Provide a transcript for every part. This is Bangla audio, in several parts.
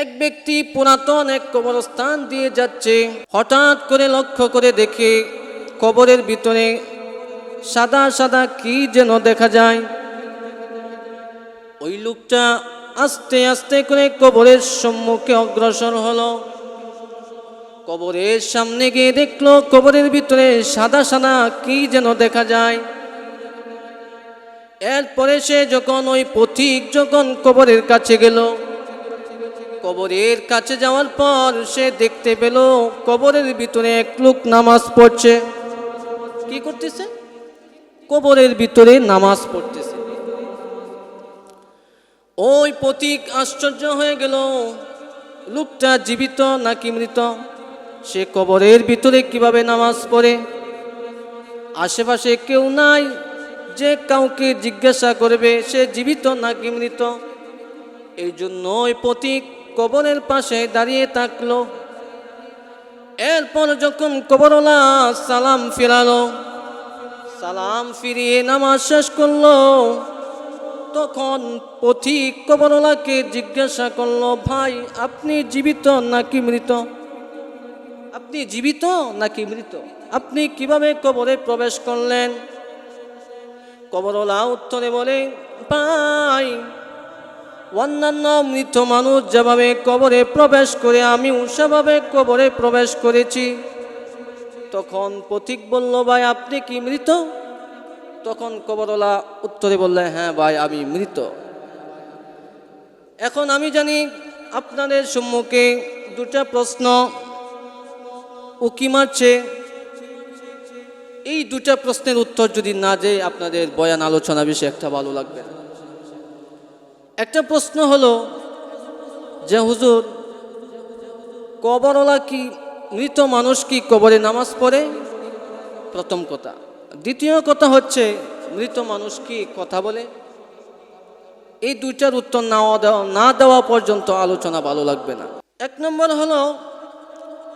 এক ব্যক্তি পুরাতন এক কবরস্থান দিয়ে যাচ্ছে। হঠাৎ করে লক্ষ্য করে দেখে কবরের ভিতরে সাদা সাদা কি যেন দেখা যায়। ওই লোকটা আস্তে আস্তে করে কবরের সম্মুখে অগ্রসর হলো। কবরের সামনে গিয়ে দেখল কবরের ভিতরে সাদা সাদা কি যেন দেখা যায়। এরপরে সে যখন ওই পথিক যখন কবরের কাছে গেল কবরের কাছে যাওয়ার পর সে দেখতে পেল কবরের ভিতরে এক লোক নামাজ পড়ছে। কি করতেছে? কবরের ভিতরে নামাজ পড়তেছে। ওই পথিক আশ্চর্য হয়ে গেল। লোকটা জীবিত নাকি মৃত? সে কবরের ভিতরে কীভাবে নামাজ পড়ে? আশেপাশে কেউ নাই, যে কাউকে জিজ্ঞাসা করবে সে জীবিত নাকি মৃত? এই জন্য ওই পথিক কবরের পাশে দাঁড়িয়ে থাকল। এরপর যখন কবরওয়ালা সালাম ফিরালো, সালাম ফিরিয়ে নামাজ শেষ করল, তখন পথিক কবরওয়ালাকে জিজ্ঞাসা করল, ভাই, আপনি জীবিত নাকি মৃত? আপনি জীবিত নাকি মৃত? আপনি কীভাবে কবরে প্রবেশ করলেন? কবরওয়ালা উত্তরে বলে, ভাই অন্যান্য মৃত মানুষ যেভাবে কবরে প্রবেশ করে, আমিও সেভাবে কবরে প্রবেশ করেছি। তখন পথিক বলল, ভাই, আপনি কি মৃত? তখন কবরওয়ালা উত্তরে বললে হ্যাঁ ভাই, আমি মৃত। এখন আমি জানি আপনাদের সম্মুখে দুটা প্রশ্ন উকি মারছে। এই দুটা প্রশ্নের উত্তর যদি না দেয়, আপনাদের বয়ান আলোচনা বেশি একটা ভালো লাগবে না। একটা প্রশ্ন হলো যে হুজুর, কবরওয়ালা কি মৃত মানুষ কি কবরে নামাজ পড়ে? প্রথম কথা। দ্বিতীয় কথা হচ্ছে, মৃত মানুষ কি কথা বলে? এই দুইটার উত্তর না দেওয়া না দেওয়া পর্যন্ত আলোচনা ভালো লাগবে না। এক নম্বর হলো,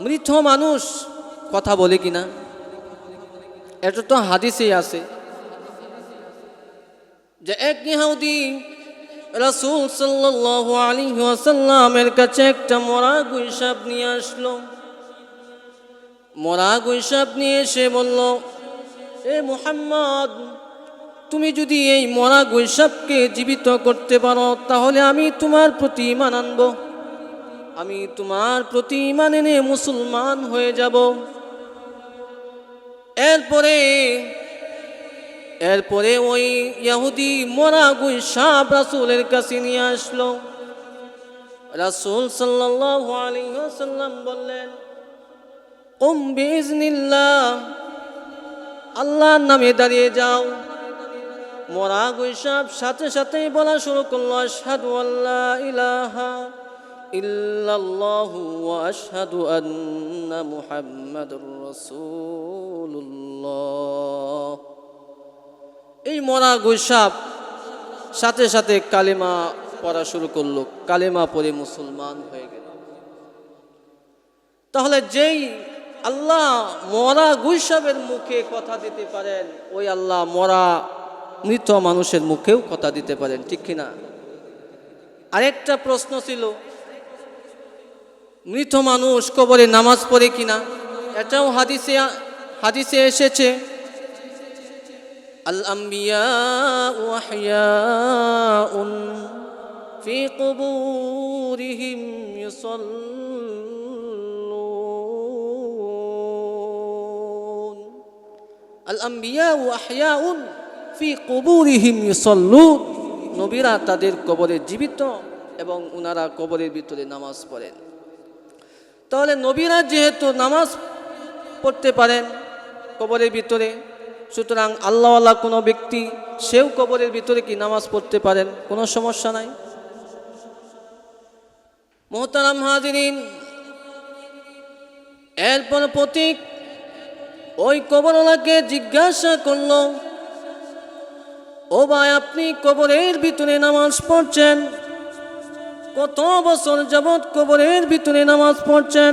মৃত মানুষ কথা বলে কিনা? এটা তো হাদিসেই আছে। যে এক ইহাউদি রাসূল সাল্লাল্লাহু আলাইহি ওয়াসাল্লামের কাছে একটা মরা গুইসাপ নিয়ে আসলো। মরা গুইসাপ নিয়ে এসে বলল, এ মুহাম্মদ, তুমি যদি এই মরা গুইসাপকে জীবিত করতে পারো, তাহলে আমি তোমার প্রতি ইমান আনব। আমি তোমার প্রতি ইমান এনে মুসলমান হয়ে যাব। এরপরে এরপরে ওই ইয়াহুদি মরা গুই সাপ রাসুলের কাছে নিয়ে আসলো। রাসুল ওয়াসাল্লাম বললেন, উম বিইজনিল্লাহ, আল্লাহর নামে দাঁড়িয়ে যাও। মরা গুই সাপ সাথে সাথেই বলা শুরু করল, আশহাদু আল্লাহ ইলাহা ইল্লাল্লাহু ওয়া আন্না মুহাম্মাদুর রাসূলুল্লাহ এই মরা গুইসাপ সাথে সাথে কালেমা পড়া শুরু করল। কালেমা পড়ে মুসলমান হয়ে গেল। তাহলে যেই আল্লাহ মরা গুইসাবের মুখে কথা দিতে পারেন, ওই আল্লাহ মরা মৃত মানুষের মুখেও কথা দিতে পারেন, ঠিক কিনা? আরেকটা প্রশ্ন ছিল, মৃত মানুষ কবরে নামাজ পড়ে কিনা? এটাও হাদিসে হাদিসে এসেছে। الأنبياء أحياء في قبورهم يصلون الأنبياء أحياء في قبورهم يصلون নবীরা তাদের কবরে জীবিত এবং ওনারা কবরের ভিতরে নামাজ পড়েন তাহলে নবীরা যেহেতু নামাজ পড়তে পারেন কবরের ভিতরে সুতরাং আল্লাহওয়ালা কোনো ব্যক্তি সেও কবরের ভিতরে কি নামাজ পড়তে পারেন? কোনো সমস্যা নাই? মোহতারাম হাজিরিন, এরপর প্রতীক ওই কবরওয়ালাকে জিজ্ঞাসা করল, ও ভাই, আপনি কবরের ভিতরে নামাজ পড়ছেন? কত বছর যাবৎ কবরের ভিতরে নামাজ পড়ছেন?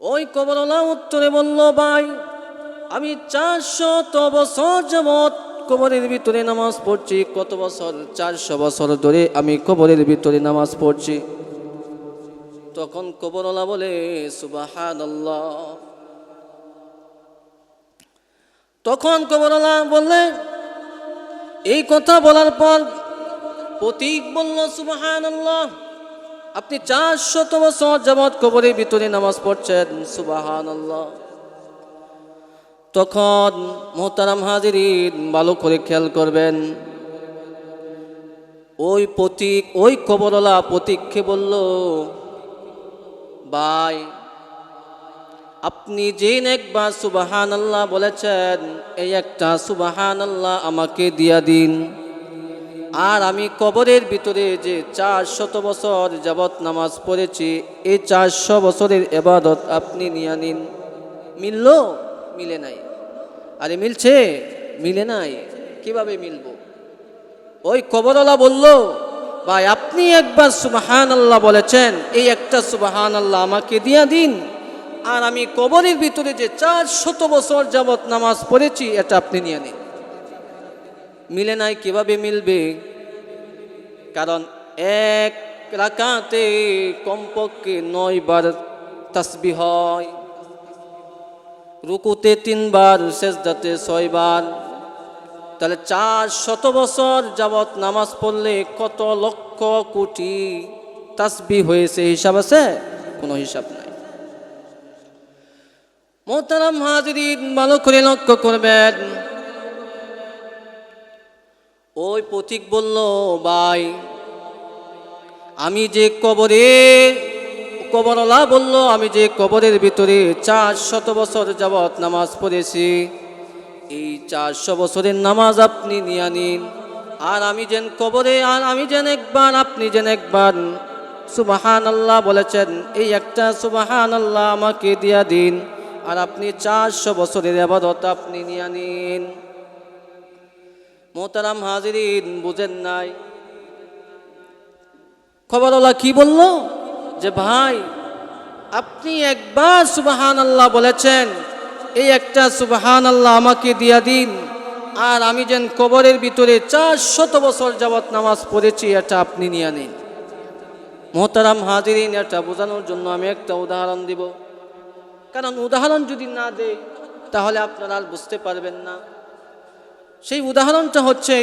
ওই কবরওয়ালা উত্তরে বলল, ভাই আমি চারশত বছর যাবৎ কবরের ভিতরে নামাজ পড়ছি। কত বছর? চারশো বছর ধরে আমি কবরের ভিতরে নামাজ পড়ছি। তখন কবরওয়ালা বলে সুবাহান তখন কবরওয়ালা বললে, এই কথা বলার পর প্রতীক বলল সুবাহান আপনি চারশত বছর যাবৎ কবরের ভিতরে নামাজ পড়ছেন। সুবাহান তখন মোহতারাম হাজিরিন ভালো করে খেয়াল করবেন। ওই প্রতীক, ওই কবরলা প্রতীককে বলল, ভাই, আপনি যে একবার সুবাহান আল্লাহ বলেছেন, এই একটা সুবাহান আল্লাহ আমাকে দিয়া দিন। আর আমি কবরের ভিতরে যে চার শত বছর যাবৎ নামাজ পড়েছি, এই চারশো বছরের এবাদত আপনি নিয়ে নিন। মিলল? মিলে নাই। আরে মিলছে? মিলে নাই। কীভাবে মিলব? ওই কবরওয়ালা বলল, ভাই, আপনি একবার সুবাহান আল্লাহ বলেছেন, এই একটা সুবাহান আল্লাহ আমাকে দিয়া দিন। আর আমি কবরের ভিতরে যে চার শত বছর যাবৎ নামাজ পড়েছি, এটা আপনি নিয়ে নিন। মিলে নাই, কীভাবে মিলবে? কারণ এক রাকাতে কমপক্ষে নয় বার তাসবি হয়। রুকুতে তিনবার শেষদাতে ছয়বার। তাহলে চার শত বছর যাবৎ নামাজ পড়লে কত লক্ষ কোটি তাসবি হয়েছে, হিসাব আছে? কোনো হিসাব নাই। মোহতারাম হাজিরিন, ভালো করে লক্ষ্য করবেন। ওই পথিক বলল, ভাই, আমি যে কবরে কবরলা বলল, আমি যে কবরের ভিতরে চার শত বছর যাবৎ নামাজ পড়েছি। এই চারশো বছরের নামাজ আপনি নিয়ে নিন। আর আমি যেন কবরে, আর আমি যেন একবার, আপনি যেন একবার। সুবাহান আল্লাহ বলেছেন, এই একটা সুবাহান আল্লাহ আমাকে দিয়া দিন। আর আপনি চারশো বছরের আবাদত আপনি নিয়ে নিন। মোহতারাম হাজিরিন, বুঝেন নাই। খবরওয়ালা কি বলল? যে ভাই, আপনি একবার সুবাহান আল্লাহ বলেছেন, এই একটা সুবাহান আল্লাহ আমাকে দিয়া দিন। আর আমি যেন কবরের ভিতরে চার শত বছর যাবৎ নামাজ পড়েছি, এটা আপনি নিয়ে নিন। মোহতারাম হাজিরিন, এটা বোঝানোর জন্য আমি একটা উদাহরণ দিব। কারণ উদাহরণ যদি না দেয়, তাহলে আপনারা আর বুঝতে পারবেন না। সেই উদাহরণটা হচ্ছে,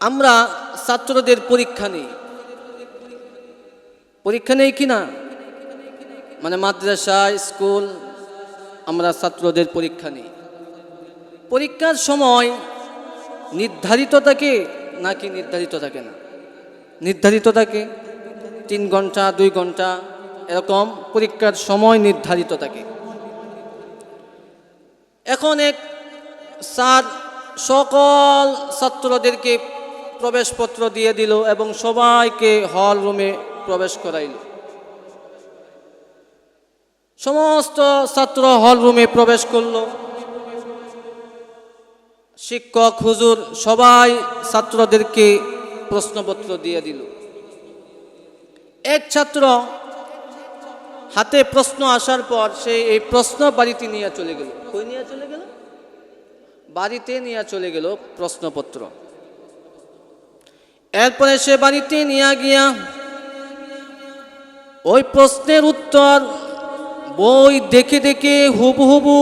আমরা ছাত্রদের পরীক্ষা নেই। পরীক্ষা নেই কি না মানে মাদ্রাসা, স্কুল, আমরা ছাত্রদের পরীক্ষা নেই। পরীক্ষার সময় নির্ধারিত থাকে নাকি নির্ধারিত থাকে না? নির্ধারিত থাকে তিন ঘণ্টা, দুই ঘণ্টা, এরকম পরীক্ষার সময় নির্ধারিত থাকে এখন এক স্যার সকল ছাত্রদেরকে প্রবেশপত্র দিয়ে দিল এবং সবাইকে হল রুমে প্রবেশ করাইল। সমস্ত ছাত্র হল রুমে প্রবেশ করল। শিক্ষক, হুজুর, সবাই ছাত্রদেরকে প্রশ্নপত্র দিয়ে দিল। এক ছাত্র হাতে প্রশ্ন আসার পর সে এই প্রশ্ন বাড়িতে নিয়ে চলে গেল। কই নিয়ে চলে গেল? বাড়িতে নিয়ে চলে গেল প্রশ্নপত্র। এরপরে সে বাড়িতে নিয়ে গিয়া ওই প্রশ্নের উত্তর বই দেখে দেখে হুবু হুবু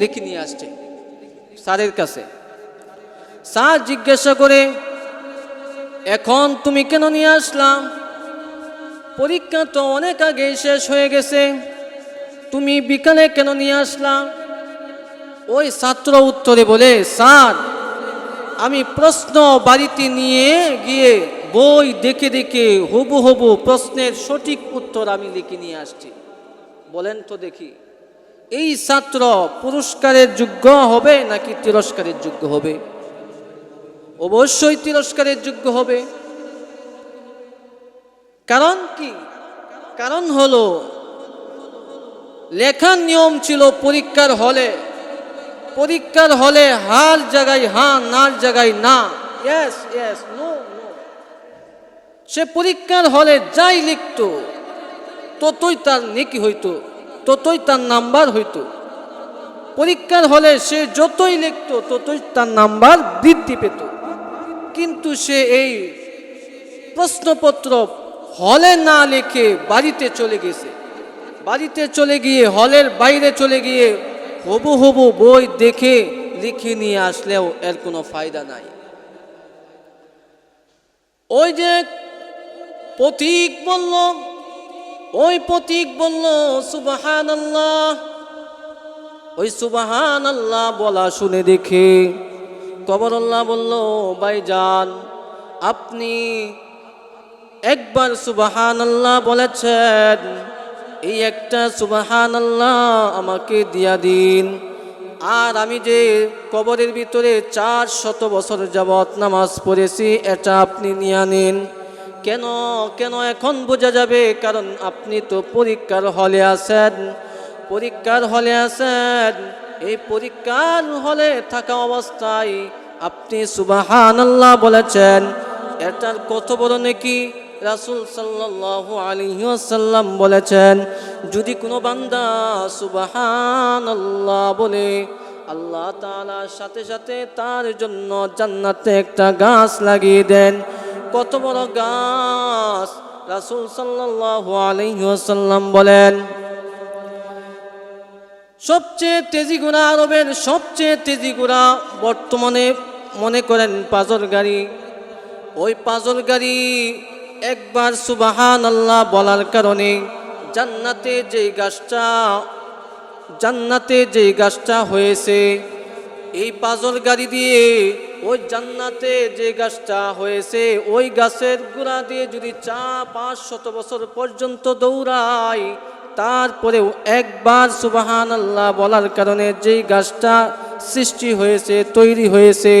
লিখে নিয়ে আসছে স্যারের কাছে। স্যার জিজ্ঞাসা করে, এখন তুমি কেন নিয়ে আসলাম? পরীক্ষা তো অনেক আগে শেষ হয়ে গেছে। তুমি বিকালে কেন নিয়ে আসলাম? ওই ছাত্র উত্তরে বলে, স্যার, আমি প্রশ্ন বাড়িতে নিয়ে গিয়ে বই দেখে দেখে হবু হবু প্রশ্নের সঠিক উত্তর আমি লিখে নিয়ে আসছি। বলেন তো দেখি, এই ছাত্র পুরস্কারের যোগ্য হবে নাকি তিরস্কারের যোগ্য হবে? অবশ্যই তিরস্কারের যোগ্য হবে। কারণ কি? কারণ হলো, লেখার নিয়ম ছিল পরীক্ষার হলে পরীক্ষার হলে হার জায়গায় হা নার জায়গায় না। ইয়েস ইয়েস নো সে পরীক্ষার হলে যাই লিখত, ততই তার নেকি হইতো, ততই তার নাম্বার হইতো। পরীক্ষার হলে সে যতই লিখত, ততই তার নাম্বার বৃদ্ধি পেত। কিন্তু সে এই প্রশ্নপত্র হলে না লিখে বাড়িতে চলে গেছে। বাড়িতে চলে গিয়ে, হলের বাইরে চলে গিয়ে হবু হবু বই দেখে লিখে নিয়ে আসলেও এর কোনো ফায়দা নাই। ওই যে প্রতীক বলল, ওই প্রতীক বলল সুবাহান আল্লাহ ওই সুবাহান আল্লাহ বলা শুনে দেখে কবর আল্লাহ বলল, ভাইজান, আপনি একবার সুবাহান আল্লাহ বলেছেন, এই একটা সুবাহান আল্লাহ আমাকে দিয়া দিন। আর আমি যে কবরের ভিতরে চার শত বছর যাবৎ নামাজ পড়েছি, এটা আপনি নিয়ে নিন। কেন কেন এখন বোঝা যাবে? কারণ আপনি তো পরীক্ষার হলে আছেন। পরীক্ষার হলে আছেন। এই পরীক্ষার হলে থাকা অবস্থায় আপনি সুবাহান আল্লাহ বলেছেন। এটার কত বড় নাকি? রাসুল সাল্লাহ আলিহাসাল্লাম বলেছেন, যদি কোনো বান্দা সুবাহান আল্লাহ বলে, আল্লাহ তালার সাথে সাথে তার জন্য জান্নাতে একটা গাছ লাগিয়ে দেন। কত বড় গাছ? রাসুল সাল্লাহ আলিহাসাল্লাম বলেন, সবচেয়ে তেজি ঘোড়া আরবের সবচেয়ে তেজি ঘোড়া বর্তমানে মনে করেন পাজর গাড়ি। ওই পাজর গাড়ি একবার সুবাহান আল্লাহ বলার কারণে জান্নাতে যে গাছটা, জান্নাতে যে গাছটা হয়েছে, এই পাজর গাড়ি দিয়ে ওই জান্নাতে যে গাছটা হয়েছে, ওই গাছের গোড়া দিয়ে যদি চা পাঁচ শত বছর পর্যন্ত দৌড়ায় তারপরেও একবার সুবাহান আল্লাহ বলার কারণে যেই গাছটা সৃষ্টি হয়েছে, তৈরি হয়েছে,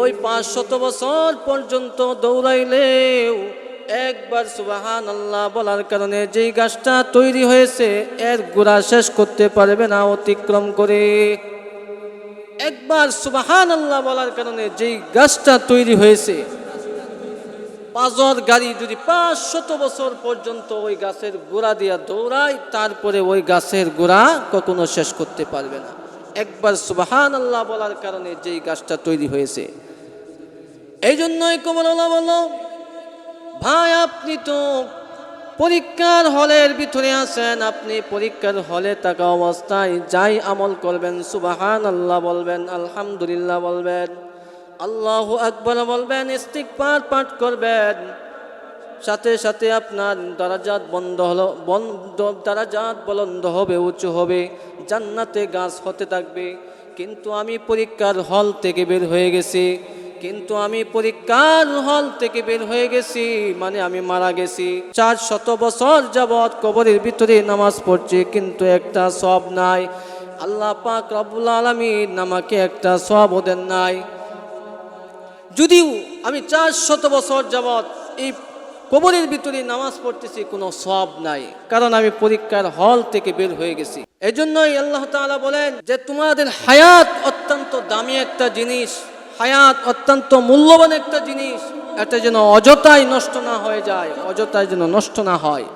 ওই পাঁচ শত বছর পর্যন্ত দৌড়াইলেও একবার সুবাহান আল্লাহ বলার কারণে যেই গাছটা তৈরি হয়েছে, এর গোড়া শেষ করতে পারবে না, অতিক্রম করে। একবার সুবাহান আল্লাহ বলার কারণে যেই গাছটা তৈরি হয়েছে পাঁচর গাড়ি যদি পাঁচ শত বছর পর্যন্ত ওই গাছের গোড়া দিয়া দৌড়ায়, তারপরে ওই গাছের গোড়া কখনো শেষ করতে পারবে না। একবার সুবাহান আল্লাহ বলার কারণে যেই গাছটা তৈরি হয়েছে। এই জন্যই আল্লাহ বলল, ভাই, আপনি তো পরীক্ষার হলের ভিতরে আছেন আপনি পরীক্ষার হলে থাকা অবস্থায় যাই আমল করবেন সুবাহান আল্লাহ বলবেন, আলহামদুলিল্লাহ বলবেন, আল্লাহ আকবর বলবেন ইস্তিকবার পাঠ করবেন। সাথে সাথে আপনার দারাজাত বন্ধ হলো, বন্ধ, দারাজাত বলন্দ হবে, উঁচু হবে, জান্নাতে গাছ হতে থাকবে। কিন্তু আমি পরীক্ষার হল থেকে বের হয়ে গেছি। কিন্তু আমি পরীক্ষার হল থেকে বের হয়ে গেছি মানে আমি মারা গেছি। চার শত বছর যাবৎ কবরের ভিতরে নামাজ পড়ছি, কিন্তু একটা সব নাই। আল্লাহ পাক রব্বুল আলমিন আমাকে একটা সব ওদের নাই। যদিও আমি চার শত বছর যাবৎ এই কবরের ভিতরে নামাজ পড়তেছি, কোনো সব নাই, কারণ আমি পরীক্ষার হল থেকে বের হয়ে গেছি। এই জন্যই আল্লাহ তাআলা বলেন যে, তোমাদের হায়াত অত্যন্ত দামি একটা জিনিস। হায়াত অত্যন্ত মূল্যবান একটা জিনিস, এটা যেন অযথায় নষ্ট না হয়ে যায় অযথায় যেন নষ্ট না হয়।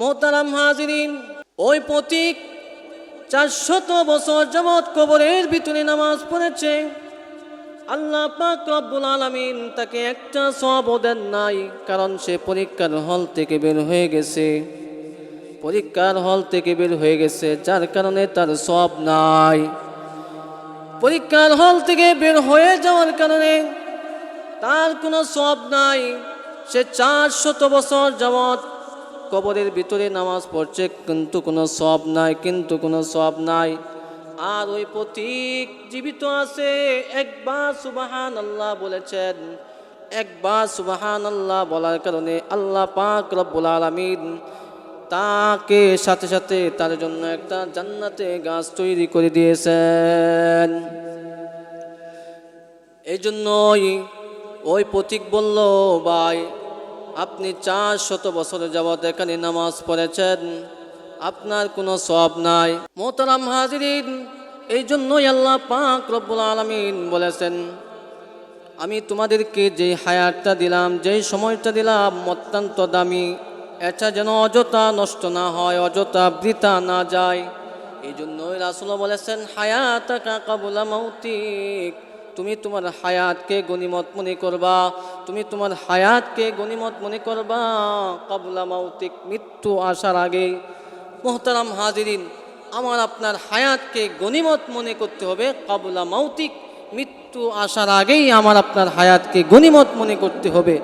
মোহতারাম হাজিরিন, ওই প্রতীক চারশত বছর যাবৎ কবরের ভিতরে নামাজ পড়েছে। আল্লাহ পাক রব্বুল আলামিন তাকে একটা সব দেন নাই, কারণ সে পরীক্ষার হল থেকে বের হয়ে গেছে। পরীক্ষার হল থেকে বের হয়ে গেছে, যার কারণে তার সব নাই। পরীক্ষার হল থেকে বের হয়ে যাওয়ার কারণে তার কোনো সব নাই। সে চার শত বছর যাবৎ কবরের ভিতরে নামাজ পড়ছে, কিন্তু কোনো সব নাই, কিন্তু কোনো সব নাই। আর ওই প্রতীক জীবিত আছে, একবার সুবাহান আল্লাহ বলেছেন। একবার সুবাহান আল্লাহ বলার কারণে আল্লাহ পাক রব্বুল আলমিন তাকে সাথে সাথে তার জন্য একটা জান্নাতে গাছ তৈরি করে দিয়েছেন। এই জন্যই ওই প্রতীক বলল, ভাই, আপনি চার শত বছর যাবৎ এখানে নামাজ পড়েছেন। আপনার কোনো সব নাই। মোহতারাম হাজিরিন এই জন্যই আল্লাহ পাক রব্বুল আলমিন বলেছেন, আমি তোমাদেরকে যে হায়াতটা দিলাম যেই সময়টা দিলাম, অত্যন্ত দামি। এটা যেন অযথা নষ্ট না হয়, অযথা বৃথা না যায়। এই জন্য রাসুল বলেছেন, হায়াতাকা কাবুলা মৌতিক তুমি তোমার হায়াতকে গনিমত মনে করবা, তুমি তোমার হায়াতকে গনিমত মনে করবা। কাবুলা মৌতিক মৃত্যু আসার আগে, মোহতারাম হাজিরিন, আমার আপনার হায়াতকে গনিমত মনে করতে হবে। কাবুলা মৌতিক মৃত্যু আসার আগেই আমার আপনার হায়াতকে গনিমত মনে করতে হবে।